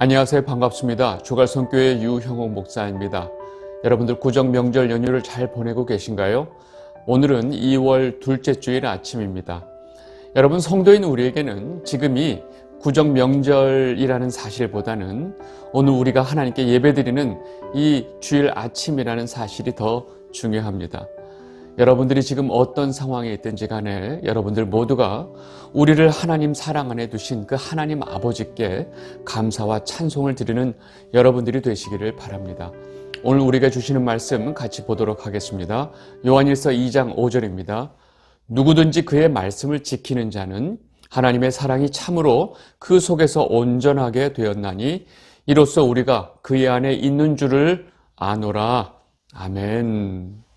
안녕하세요. 반갑습니다. 주갈성교회 유형옥 목사입니다. 여러분들 구정 명절 연휴를 잘 보내고 계신가요? 오늘은 2월 둘째 주일 아침입니다. 여러분 성도인 우리에게는 지금이 구정 명절이라는 사실보다는 오늘 우리가 하나님께 예배드리는 이 주일 아침이라는 사실이 더 중요합니다. 여러분들이 지금 어떤 상황에 있든지 간에 여러분들 모두가 우리를 하나님 사랑 안에 두신 그 하나님 아버지께 감사와 찬송을 드리는 여러분들이 되시기를 바랍니다. 오늘 우리가 주시는 말씀 같이 보도록 하겠습니다. 요한일서 2장 5절입니다. 누구든지 그의 말씀을 지키는 자는 하나님의 사랑이 참으로 그 속에서 온전하게 되었나니 이로써 우리가 그의 안에 있는 줄을 아노라. 아멘.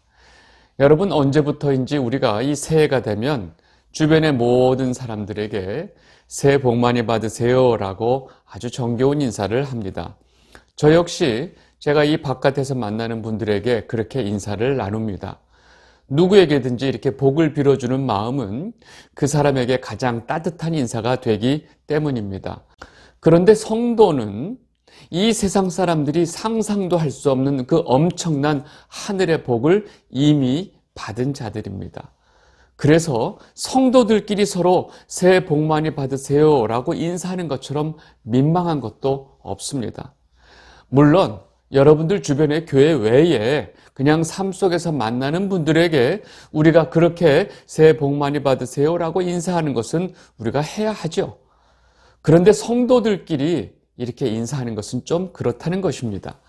여러분 언제부터인지 우리가 이 새해가 되면 주변의 모든 사람들에게 새해 복 많이 받으세요라고 아주 정겨운 인사를 합니다. 저 역시 제가 이 바깥에서 만나는 분들에게 그렇게 인사를 나눕니다. 누구에게든지 이렇게 복을 빌어주는 마음은 그 사람에게 가장 따뜻한 인사가 되기 때문입니다. 그런데 성도는 이 세상 사람들이 상상도 할 수 없는 그 엄청난 하늘의 복을 이미 받은 자들입니다. 그래서 성도들끼리 서로 새해 복 많이 받으세요 라고 인사하는 것처럼 민망한 것도 없습니다. 물론 여러분들 주변의 교회 외에 그냥 삶 속에서 만나는 분들에게 우리가 그렇게 새해 복 많이 받으세요 라고 인사하는 것은 우리가 해야 하죠. 그런데 성도들끼리 이렇게 인사하는 것은 좀 그렇다는 것입니다.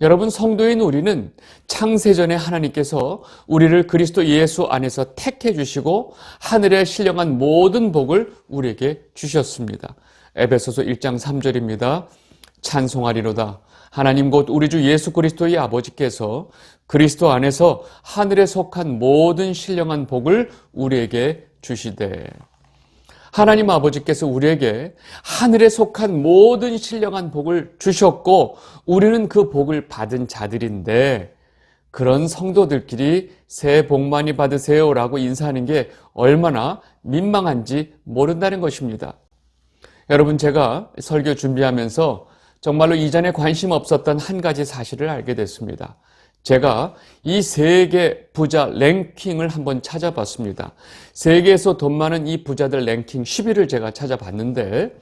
여러분 성도인 우리는 창세전에 하나님께서 우리를 그리스도 예수 안에서 택해 주시고 하늘에 신령한 모든 복을 우리에게 주셨습니다. 에베소서 1장 3절입니다. 찬송하리로다. 하나님 곧 우리 주 예수 그리스도의 아버지께서 그리스도 안에서 하늘에 속한 모든 신령한 복을 우리에게 주시되 하나님 아버지께서 우리에게 하늘에 속한 모든 신령한 복을 주셨고 우리는 그 복을 받은 자들인데 그런 성도들끼리 새해 복 많이 받으세요 라고 인사하는 게 얼마나 민망한지 모른다는 것입니다. 여러분 제가 설교 준비하면서 정말로 이전에 관심 없었던 한 가지 사실을 알게 됐습니다. 제가 이 세계 부자 랭킹을 한번 찾아봤습니다. 세계에서 돈 많은 이 부자들 랭킹 10위를 제가 찾아봤는데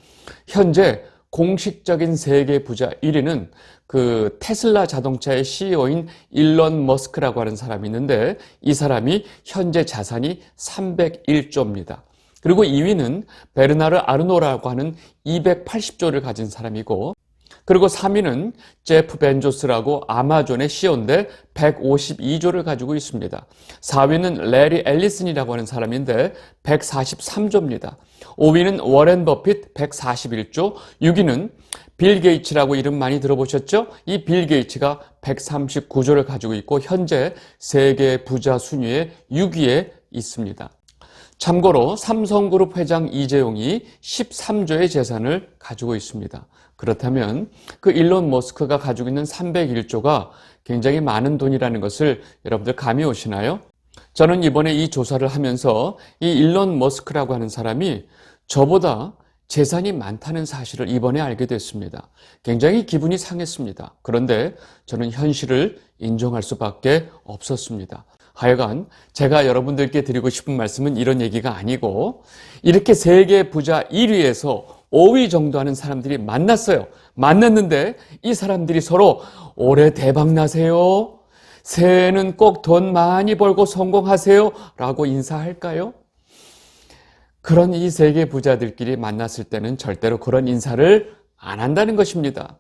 현재 공식적인 세계 부자 1위는 그 테슬라 자동차의 CEO인 일론 머스크라고 하는 사람이 있는데 이 사람이 현재 자산이 301조입니다. 그리고 2위는 베르나르 아르노라고 하는 280조를 가진 사람이고 그리고 3위는 제프 벤조스라고 아마존의 CEO인데 152조를 가지고 있습니다. 4위는 레리 앨리슨이라고 하는 사람인데 143조입니다. 5위는 워렌 버핏 141조, 6위는 빌 게이츠라고 이름 많이 들어보셨죠? 이 빌 게이츠가 139조를 가지고 있고 현재 세계 부자 순위의 6위에 있습니다. 참고로 삼성그룹 회장 이재용이 13조의 재산을 가지고 있습니다. 그렇다면 그 일론 머스크가 가지고 있는 301조가 굉장히 많은 돈이라는 것을 여러분들 감이 오시나요? 저는 이번에 이 조사를 하면서 이 일론 머스크라고 하는 사람이 저보다 재산이 많다는 사실을 이번에 알게 됐습니다. 굉장히 기분이 상했습니다. 그런데 저는 현실을 인정할 수밖에 없었습니다. 하여간 제가 여러분들께 드리고 싶은 말씀은 이런 얘기가 아니고 이렇게 세계 부자 1위에서 5위 정도 하는 사람들이 만났어요. 만났는데 이 사람들이 서로 올해 대박 나세요. 새해는 꼭 돈 많이 벌고 성공하세요. 라고 인사할까요? 그런 이 세계 부자들끼리 만났을 때는 절대로 그런 인사를 안 한다는 것입니다.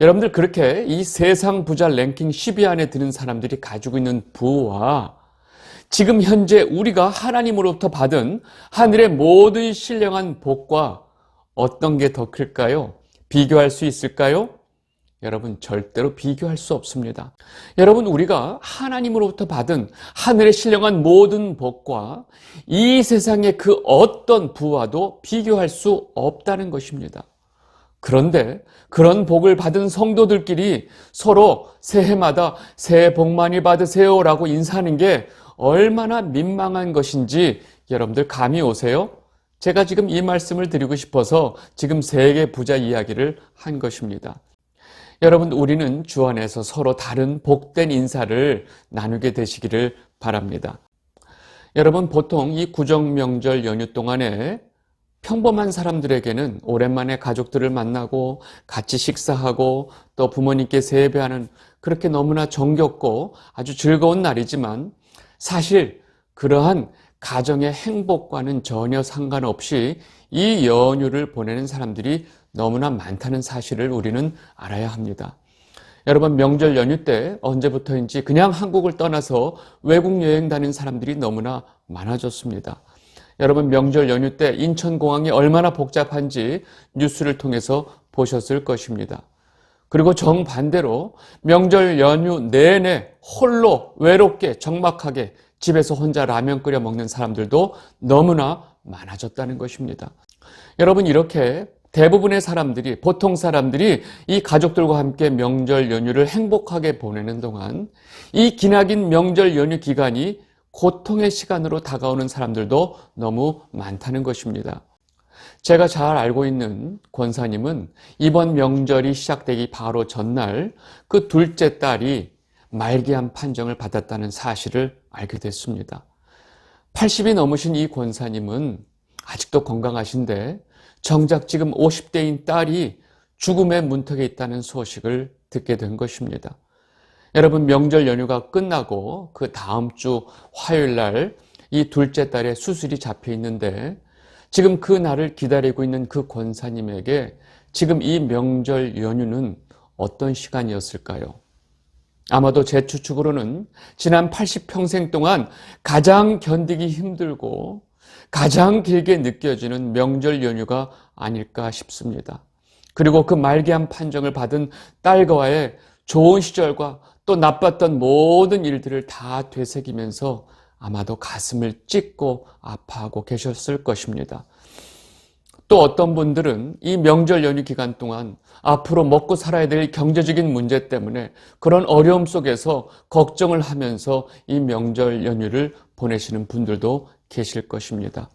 여러분들 그렇게 이 세상 부자 랭킹 10위 안에 드는 사람들이 가지고 있는 부와 지금 현재 우리가 하나님으로부터 받은 하늘의 모든 신령한 복과 어떤 게 더 클까요? 비교할 수 있을까요? 여러분 절대로 비교할 수 없습니다. 여러분 우리가 하나님으로부터 받은 하늘의 신령한 모든 복과 이 세상의 그 어떤 부와도 비교할 수 없다는 것입니다. 그런데 그런 복을 받은 성도들끼리 서로 새해마다 새해 복 많이 받으세요라고 인사하는 게 얼마나 민망한 것인지 여러분들 감이 오세요? 제가 지금 이 말씀을 드리고 싶어서 지금 세계 부자 이야기를 한 것입니다. 여러분, 우리는 주 안에서 서로 다른 복된 인사를 나누게 되시기를 바랍니다. 여러분, 보통 이 구정명절 연휴 동안에 평범한 사람들에게는 오랜만에 가족들을 만나고 같이 식사하고 또 부모님께 세배하는 그렇게 너무나 정겹고 아주 즐거운 날이지만 사실 그러한 가정의 행복과는 전혀 상관없이 이 연휴를 보내는 사람들이 너무나 많다는 사실을 우리는 알아야 합니다. 여러분 명절 연휴 때 언제부터인지 그냥 한국을 떠나서 외국 여행 다니는 사람들이 너무나 많아졌습니다. 여러분 명절 연휴 때 인천공항이 얼마나 복잡한지 뉴스를 통해서 보셨을 것입니다. 그리고 정반대로 명절 연휴 내내 홀로 외롭게 적막하게 집에서 혼자 라면 끓여 먹는 사람들도 너무나 많아졌다는 것입니다. 여러분 이렇게 대부분의 사람들이 보통 사람들이 이 가족들과 함께 명절 연휴를 행복하게 보내는 동안 이 기나긴 명절 연휴 기간이 고통의 시간으로 다가오는 사람들도 너무 많다는 것입니다. 제가 잘 알고 있는 권사님은 이번 명절이 시작되기 바로 전날 그 둘째 딸이 말기암 판정을 받았다는 사실을 알게 됐습니다. 80이 넘으신 이 권사님은 아직도 건강하신데 정작 지금 50대인 딸이 죽음의 문턱에 있다는 소식을 듣게 된 것입니다. 여러분 명절 연휴가 끝나고 그 다음 주 화요일 날 이 둘째 딸의 수술이 잡혀 있는데 지금 그 날을 기다리고 있는 그 권사님에게 지금 이 명절 연휴는 어떤 시간이었을까요? 아마도 제 추측으로는 지난 80평생 동안 가장 견디기 힘들고 가장 길게 느껴지는 명절 연휴가 아닐까 싶습니다. 그리고 그 말기암 판정을 받은 딸과의 좋은 시절과 또 나빴던 모든 일들을 다 되새기면서 아마도 가슴을 찢고 아파하고 계셨을 것입니다. 또 어떤 분들은 이 명절 연휴 기간 동안 앞으로 먹고 살아야 될 경제적인 문제 때문에 그런 어려움 속에서 걱정을 하면서 이 명절 연휴를 보내시는 분들도 계실 것입니다.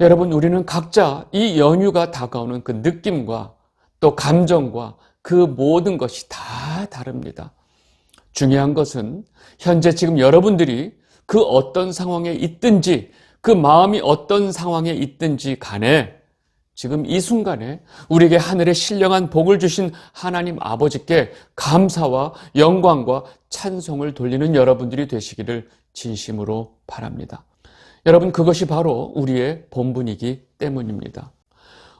여러분, 우리는 각자 이 연휴가 다가오는 그 느낌과 또 감정과 그 모든 것이 다 다릅니다. 중요한 것은 현재 지금 여러분들이 그 어떤 상황에 있든지 그 마음이 어떤 상황에 있든지 간에 지금 이 순간에 우리에게 하늘의 신령한 복을 주신 하나님 아버지께 감사와 영광과 찬송을 돌리는 여러분들이 되시기를 진심으로 바랍니다. 여러분, 그것이 바로 우리의 본분이기 때문입니다.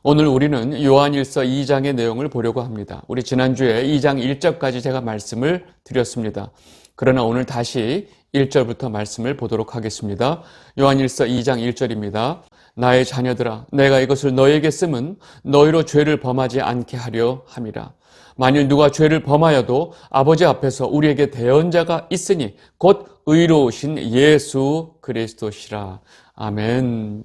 오늘 우리는 요한일서 2장의 내용을 보려고 합니다. 우리 지난주에 2장 1절까지 제가 말씀을 드렸습니다. 그러나 오늘 다시 1절부터 말씀을 보도록 하겠습니다. 요한일서 2장 1절입니다. 나의 자녀들아 내가 이것을 너에게 쓰면 너희로 죄를 범하지 않게 하려 함이라. 만일 누가 죄를 범하여도 아버지 앞에서 우리에게 대언자가 있으니 곧 의로우신 예수 그리스도시라. 아멘.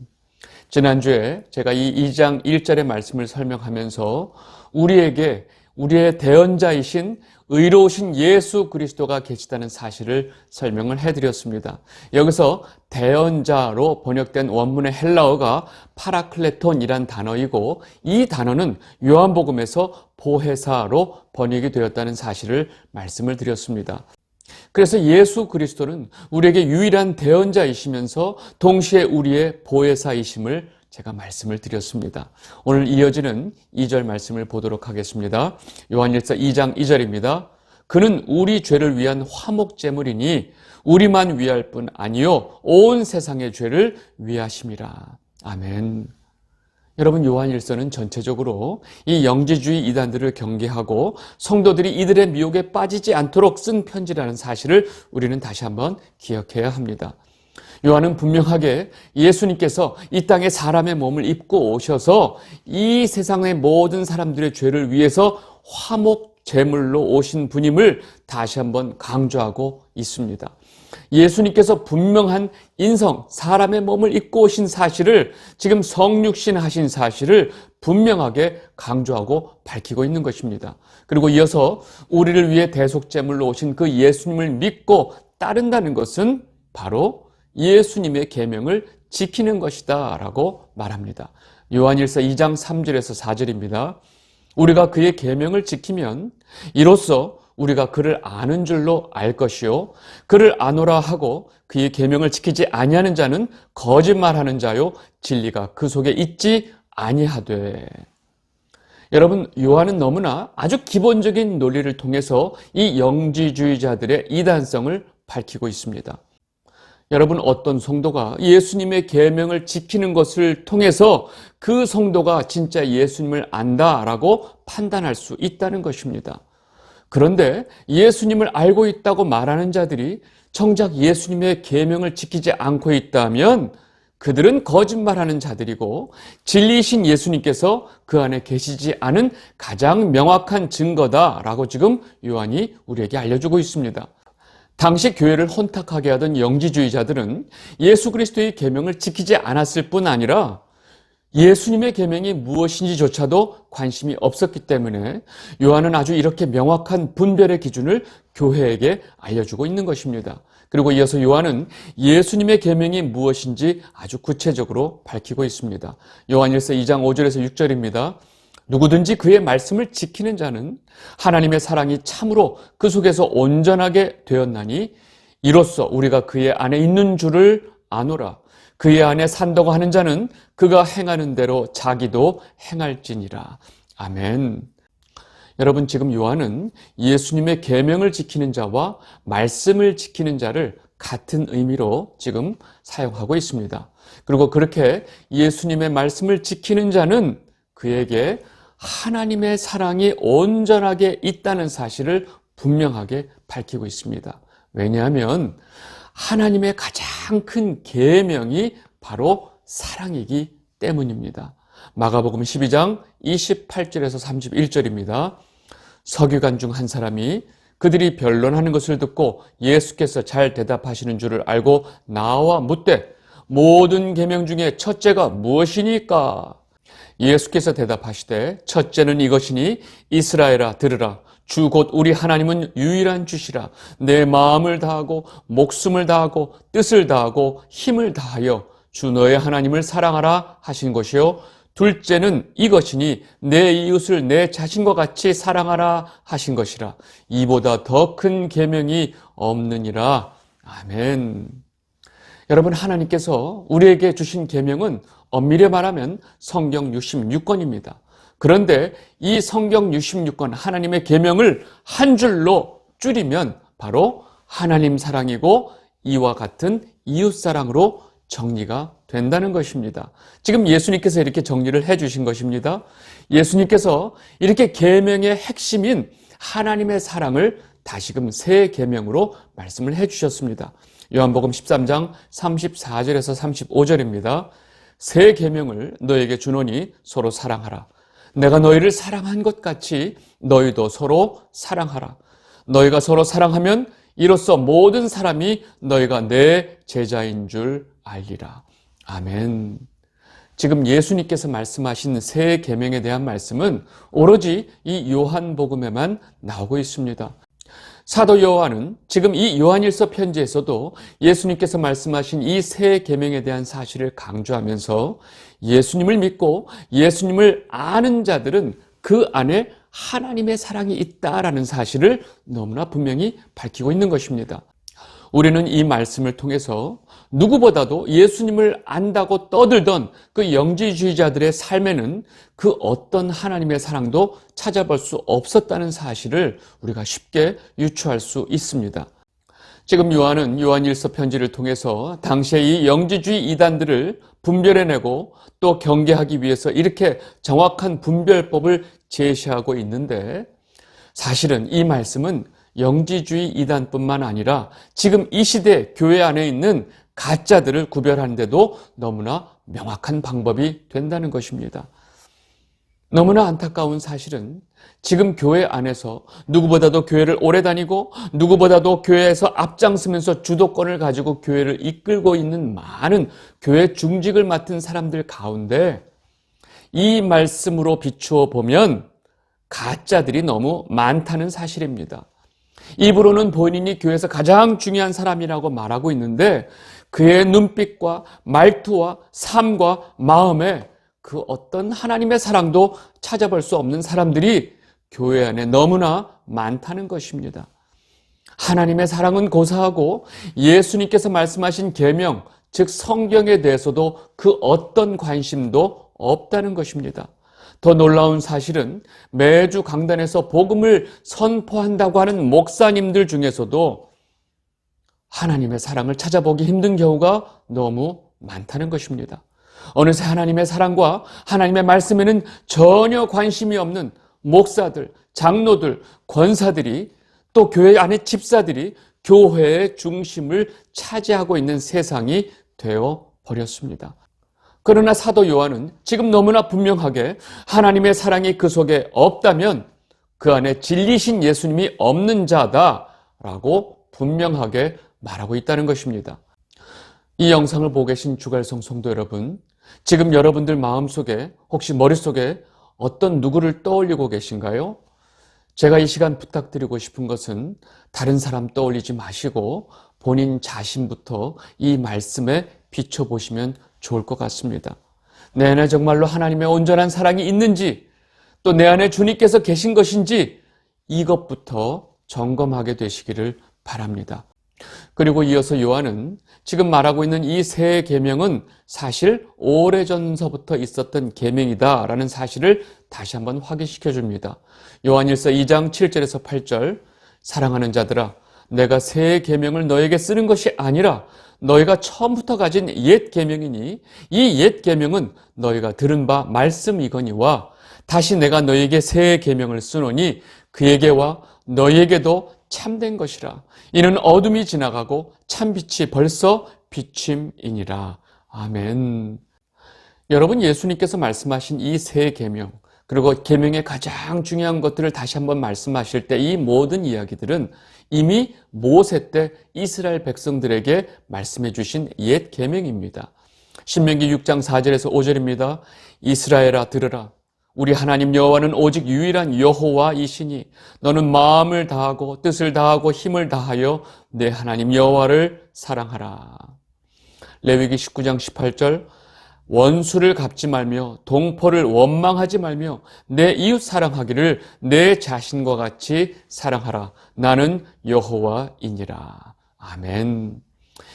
지난주에 제가 이 2장 1절의 말씀을 설명하면서 우리에게 우리의 대언자이신 의로우신 예수 그리스도가 계시다는 사실을 설명을 해드렸습니다. 여기서 대언자로 번역된 원문의 헬라어가 파라클레톤이란 단어이고 이 단어는 요한복음에서 보혜사로 번역이 되었다는 사실을 말씀을 드렸습니다. 그래서 예수 그리스도는 우리에게 유일한 대언자이시면서 동시에 우리의 보혜사이심을 제가 말씀을 드렸습니다. 오늘 이어지는 2절 말씀을 보도록 하겠습니다. 요한일서 2장 2절입니다. 그는 우리 죄를 위한 화목 제물이니 우리만 위할 뿐 아니요 온 세상의 죄를 위하심이라. 아멘. 여러분 요한일서는 전체적으로 이 영지주의 이단들을 경계하고 성도들이 이들의 미혹에 빠지지 않도록 쓴 편지라는 사실을 우리는 다시 한번 기억해야 합니다. 요한은 분명하게 예수님께서 이 땅에 사람의 몸을 입고 오셔서 이 세상의 모든 사람들의 죄를 위해서 화목 제물로 오신 분임을 다시 한번 강조하고 있습니다. 예수님께서 분명한 인성, 사람의 몸을 입고 오신 사실을 지금 성육신 하신 사실을 분명하게 강조하고 밝히고 있는 것입니다. 그리고 이어서 우리를 위해 대속제물로 오신 그 예수님을 믿고 따른다는 것은 바로 예수님의 계명을 지키는 것이다 라고 말합니다. 요한일서 2장 3절에서 4절입니다. 우리가 그의 계명을 지키면 이로써 우리가 그를 아는 줄로 알 것이요 그를 아노라 하고 그의 계명을 지키지 아니하는 자는 거짓말하는 자요 진리가 그 속에 있지 아니하되 여러분 요한은 너무나 아주 기본적인 논리를 통해서 이 영지주의자들의 이단성을 밝히고 있습니다. 여러분 어떤 성도가 예수님의 계명을 지키는 것을 통해서 그 성도가 진짜 예수님을 안다라고 판단할 수 있다는 것입니다. 그런데 예수님을 알고 있다고 말하는 자들이 정작 예수님의 계명을 지키지 않고 있다면 그들은 거짓말하는 자들이고 진리이신 예수님께서 그 안에 계시지 않은 가장 명확한 증거다라고 지금 요한이 우리에게 알려주고 있습니다. 당시 교회를 혼탁하게 하던 영지주의자들은 예수 그리스도의 계명을 지키지 않았을 뿐 아니라 예수님의 계명이 무엇인지조차도 관심이 없었기 때문에 요한은 아주 이렇게 명확한 분별의 기준을 교회에게 알려주고 있는 것입니다. 그리고 이어서 요한은 예수님의 계명이 무엇인지 아주 구체적으로 밝히고 있습니다. 요한일서 2장 5절에서 6절입니다. 누구든지 그의 말씀을 지키는 자는 하나님의 사랑이 참으로 그 속에서 온전하게 되었나니 이로써 우리가 그의 안에 있는 줄을 아노라. 그의 안에 산다고 하는 자는 그가 행하는 대로 자기도 행할지니라. 아멘. 여러분 지금 요한은 예수님의 계명을 지키는 자와 말씀을 지키는 자를 같은 의미로 지금 사용하고 있습니다. 그리고 그렇게 예수님의 말씀을 지키는 자는 그에게 하나님의 사랑이 온전하게 있다는 사실을 분명하게 밝히고 있습니다. 왜냐하면 하나님의 가장 큰 계명이 바로 사랑이기 때문입니다. 마가복음 12장 28절에서 31절입니다. 서기관 중 한 사람이 그들이 변론하는 것을 듣고 예수께서 잘 대답하시는 줄을 알고 나와 묻되 모든 계명 중에 첫째가 무엇이니까? 예수께서 대답하시되 첫째는 이것이니 이스라엘아 들으라. 주 곧 우리 하나님은 유일한 주시라. 내 마음을 다하고 목숨을 다하고 뜻을 다하고 힘을 다하여 주 너의 하나님을 사랑하라 하신 것이요. 둘째는 이것이니 내 이웃을 내 자신과 같이 사랑하라 하신 것이라. 이보다 더 큰 계명이 없느니라. 아멘. 여러분 하나님께서 우리에게 주신 계명은 엄밀히 말하면 성경 66권입니다. 그런데 이 성경 66권 하나님의 계명을 한 줄로 줄이면 바로 하나님 사랑이고 이와 같은 이웃 사랑으로 정리가 된다는 것입니다. 지금 예수님께서 이렇게 정리를 해 주신 것입니다. 예수님께서 이렇게 계명의 핵심인 하나님의 사랑을 다시금 새 계명으로 말씀을 해 주셨습니다. 요한복음 13장 34절에서 35절입니다. 새 계명을 너에게 주노니 서로 사랑하라. 내가 너희를 사랑한 것 같이 너희도 서로 사랑하라. 너희가 서로 사랑하면 이로써 모든 사람이 너희가 내 제자인 줄 알리라. 아멘. 지금 예수님께서 말씀하신 새 계명에 대한 말씀은 오로지 이 요한복음에만 나오고 있습니다. 사도 요한은 지금 이 요한일서 편지에서도 예수님께서 말씀하신 이새 계명에 대한 사실을 강조하면서 예수님을 믿고 예수님을 아는 자들은 그 안에 하나님의 사랑이 있다라는 사실을 너무나 분명히 밝히고 있는 것입니다. 우리는 이 말씀을 통해서 누구보다도 예수님을 안다고 떠들던 그 영지주의자들의 삶에는 그 어떤 하나님의 사랑도 찾아볼 수 없었다는 사실을 우리가 쉽게 유추할 수 있습니다. 지금 요한은 요한일서 편지를 통해서 당시의 이 영지주의 이단들을 분별해내고 또 경계하기 위해서 이렇게 정확한 분별법을 제시하고 있는데 사실은 이 말씀은 영지주의 이단뿐만 아니라 지금 이 시대 교회 안에 있는 가짜들을 구별하는데도 너무나 명확한 방법이 된다는 것입니다. 너무나 안타까운 사실은 지금 교회 안에서 누구보다도 교회를 오래 다니고 누구보다도 교회에서 앞장서면서 주도권을 가지고 교회를 이끌고 있는 많은 교회 중직을 맡은 사람들 가운데 이 말씀으로 비추어 보면 가짜들이 너무 많다는 사실입니다. 입으로는 본인이 교회에서 가장 중요한 사람이라고 말하고 있는데 그의 눈빛과 말투와 삶과 마음에 그 어떤 하나님의 사랑도 찾아볼 수 없는 사람들이 교회 안에 너무나 많다는 것입니다. 하나님의 사랑은 고사하고 예수님께서 말씀하신 계명, 즉 성경에 대해서도 그 어떤 관심도 없다는 것입니다. 더 놀라운 사실은 매주 강단에서 복음을 선포한다고 하는 목사님들 중에서도 하나님의 사랑을 찾아보기 힘든 경우가 너무 많다는 것입니다. 어느새 하나님의 사랑과 하나님의 말씀에는 전혀 관심이 없는 목사들, 장로들, 권사들이 또 교회 안의 집사들이 교회의 중심을 차지하고 있는 세상이 되어 버렸습니다. 그러나 사도 요한은 지금 너무나 분명하게 하나님의 사랑이 그 속에 없다면 그 안에 진리신 예수님이 없는 자다라고 분명하게 말하고 있다는 것입니다. 이 영상을 보고 계신 주갈성 성도 여러분, 지금 여러분들 마음속에 혹시 머릿속에 어떤 누구를 떠올리고 계신가요? 제가 이 시간 부탁드리고 싶은 것은 다른 사람 떠올리지 마시고 본인 자신부터 이 말씀에 비춰보시면 좋을 것 같습니다. 내 안에 정말로 하나님의 온전한 사랑이 있는지 또 내 안에 주님께서 계신 것인지 이것부터 점검하게 되시기를 바랍니다. 그리고 이어서 요한은 지금 말하고 있는 이 세 계명은 사실 오래전서부터 있었던 계명이다라는 사실을 다시 한번 확인시켜 줍니다. 요한일서 2장 7절에서 8절 사랑하는 자들아 내가 새 계명을 너에게 쓰는 것이 아니라 너희가 처음부터 가진 옛 계명이니 이 옛 계명은 너희가 들은 바 말씀이거니와 다시 내가 너에게 새 계명을 쓰노니 그에게와 너희에게도 참된 것이라. 이는 어둠이 지나가고 참 빛이 벌써 비침이니라. 아멘. 여러분 예수님께서 말씀하신 이세 계명 그리고 계명의 가장 중요한 것들을 다시 한번 말씀하실 때 이 모든 이야기들은 이미 모세 때 이스라엘 백성들에게 말씀해 주신 옛 계명입니다. 신명기 6장 4절에서 5절입니다. 이스라엘아 들으라 우리 하나님 여호와는 오직 유일한 여호와이시니 너는 마음을 다하고 뜻을 다하고 힘을 다하여 내 하나님 여호와를 사랑하라. 레위기 19장 18절 원수를 갚지 말며 동포를 원망하지 말며 내 이웃 사랑하기를 내 자신과 같이 사랑하라. 나는 여호와이니라. 아멘.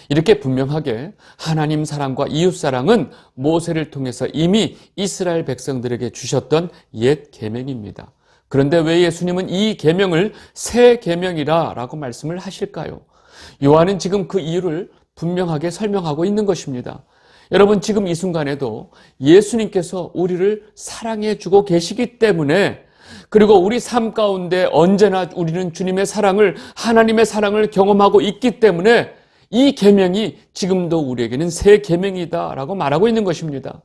이렇게 분명하게 하나님 사랑과 이웃 사랑은 모세를 통해서 이미 이스라엘 백성들에게 주셨던 옛 계명입니다. 그런데 왜 예수님은 이 계명을 새 계명이라라고 말씀을 하실까요? 요한은 지금 그 이유를 분명하게 설명하고 있는 것입니다. 여러분 지금 이 순간에도 예수님께서 우리를 사랑해 주고 계시기 때문에 그리고 우리 삶 가운데 언제나 우리는 주님의 사랑을 하나님의 사랑을 경험하고 있기 때문에 이 계명이 지금도 우리에게는 새 계명이다라고 말하고 있는 것입니다.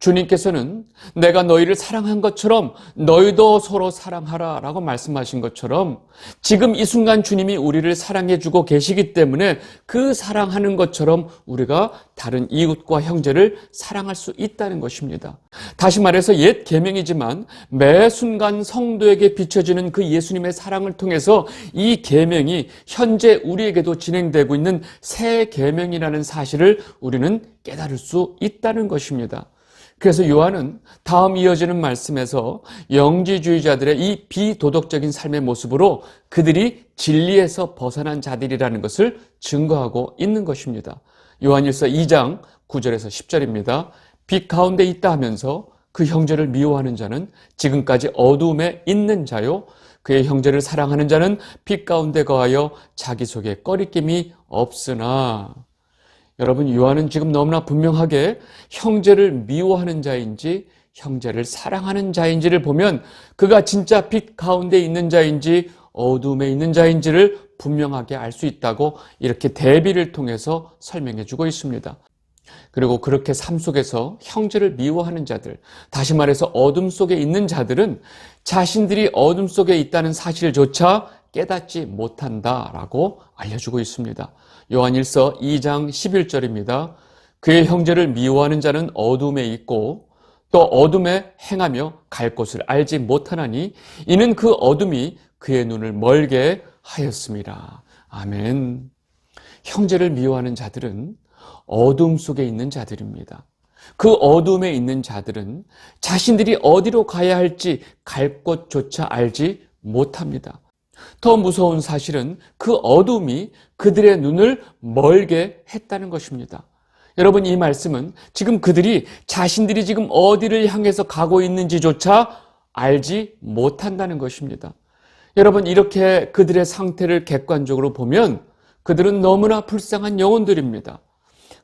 주님께서는 내가 너희를 사랑한 것처럼 너희도 서로 사랑하라 라고 말씀하신 것처럼 지금 이 순간 주님이 우리를 사랑해 주고 계시기 때문에 그 사랑하는 것처럼 우리가 다른 이웃과 형제를 사랑할 수 있다는 것입니다. 다시 말해서 옛 계명이지만 매 순간 성도에게 비춰지는 그 예수님의 사랑을 통해서 이 계명이 현재 우리에게도 진행되고 있는 새 계명이라는 사실을 우리는 깨달을 수 있다는 것입니다. 그래서 요한은 다음 이어지는 말씀에서 영지주의자들의 이 비도덕적인 삶의 모습으로 그들이 진리에서 벗어난 자들이라는 것을 증거하고 있는 것입니다. 요한일서 2장 9절에서 10절입니다. 빛 가운데 있다 하면서 그 형제를 미워하는 자는 지금까지 어두움에 있는 자요. 그의 형제를 사랑하는 자는 빛 가운데 거하여 자기 속에 꺼리낌이 없으나 여러분 요한은 지금 너무나 분명하게 형제를 미워하는 자인지 형제를 사랑하는 자인지를 보면 그가 진짜 빛 가운데 있는 자인지 어둠에 있는 자인지를 분명하게 알 수 있다고 이렇게 대비를 통해서 설명해 주고 있습니다. 그리고 그렇게 삶 속에서 형제를 미워하는 자들, 다시 말해서 어둠 속에 있는 자들은 자신들이 어둠 속에 있다는 사실조차 깨닫지 못한다라고 알려주고 있습니다. 요한일서 2장 11절입니다. 그의 형제를 미워하는 자는 어둠에 있고 또 어둠에 행하며 갈 곳을 알지 못하나니 이는 그 어둠이 그의 눈을 멀게 하였습니다. 아멘. 형제를 미워하는 자들은 어둠 속에 있는 자들입니다. 그 어둠에 있는 자들은 자신들이 어디로 가야 할지 갈 곳조차 알지 못합니다. 더 무서운 사실은 그 어둠이 그들의 눈을 멀게 했다는 것입니다. 여러분, 이 말씀은 지금 그들이 자신들이 지금 어디를 향해서 가고 있는지조차 알지 못한다는 것입니다. 여러분, 이렇게 그들의 상태를 객관적으로 보면 그들은 너무나 불쌍한 영혼들입니다.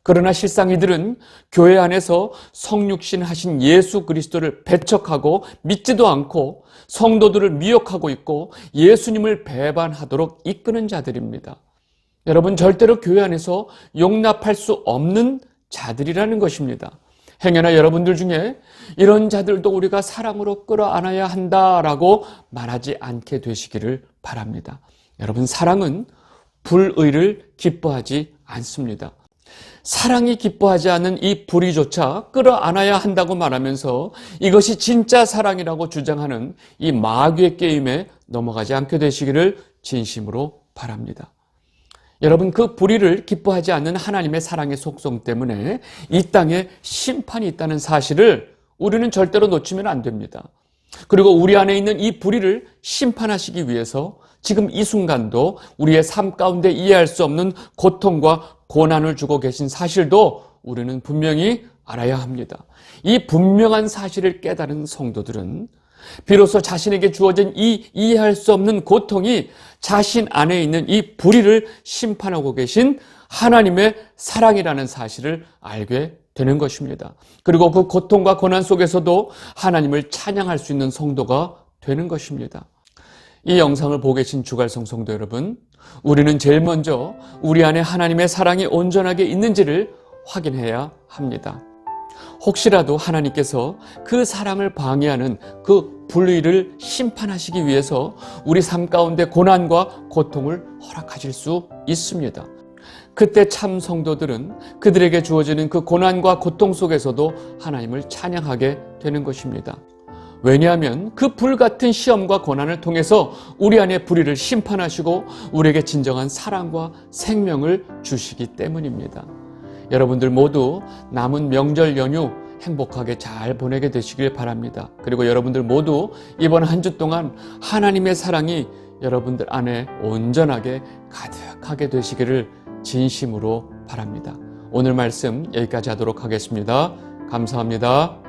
그러나 실상 이들은 교회 안에서 성육신 하신 예수 그리스도를 배척하고 믿지도 않고 성도들을 미혹하고 있고 예수님을 배반하도록 이끄는 자들입니다. 여러분 절대로 교회 안에서 용납할 수 없는 자들이라는 것입니다. 행여나 여러분들 중에 이런 자들도 우리가 사랑으로 끌어안아야 한다라고 말하지 않게 되시기를 바랍니다. 여러분 사랑은 불의를 기뻐하지 않습니다. 사랑이 기뻐하지 않는 이 불의조차 끌어안아야 한다고 말하면서 이것이 진짜 사랑이라고 주장하는 이 마귀의 게임에 넘어가지 않게 되시기를 진심으로 바랍니다. 여러분 그 불의를 기뻐하지 않는 하나님의 사랑의 속성 때문에 이 땅에 심판이 있다는 사실을 우리는 절대로 놓치면 안 됩니다. 그리고 우리 안에 있는 이 불의를 심판하시기 위해서 지금 이 순간도 우리의 삶 가운데 이해할 수 없는 고통과 고난을 주고 계신 사실도 우리는 분명히 알아야 합니다. 이 분명한 사실을 깨달은 성도들은 비로소 자신에게 주어진 이 이해할 수 없는 고통이 자신 안에 있는 이 불의를 심판하고 계신 하나님의 사랑이라는 사실을 알게 되는 것입니다. 그리고 그 고통과 고난 속에서도 하나님을 찬양할 수 있는 성도가 되는 것입니다. 이 영상을 보고 계신 주갈성 성도 여러분, 우리는 제일 먼저 우리 안에 하나님의 사랑이 온전하게 있는지를 확인해야 합니다. 혹시라도 하나님께서 그 사랑을 방해하는 그 불의를 심판하시기 위해서 우리 삶 가운데 고난과 고통을 허락하실 수 있습니다. 그때 참 성도들은 그들에게 주어지는 그 고난과 고통 속에서도 하나님을 찬양하게 되는 것입니다. 왜냐하면 그 불같은 시험과 고난을 통해서 우리 안에 불의를 심판하시고 우리에게 진정한 사랑과 생명을 주시기 때문입니다. 여러분들 모두 남은 명절 연휴 행복하게 잘 보내게 되시길 바랍니다. 그리고 여러분들 모두 이번 한 주 동안 하나님의 사랑이 여러분들 안에 온전하게 가득하게 되시기를 진심으로 바랍니다. 오늘 말씀 여기까지 하도록 하겠습니다. 감사합니다.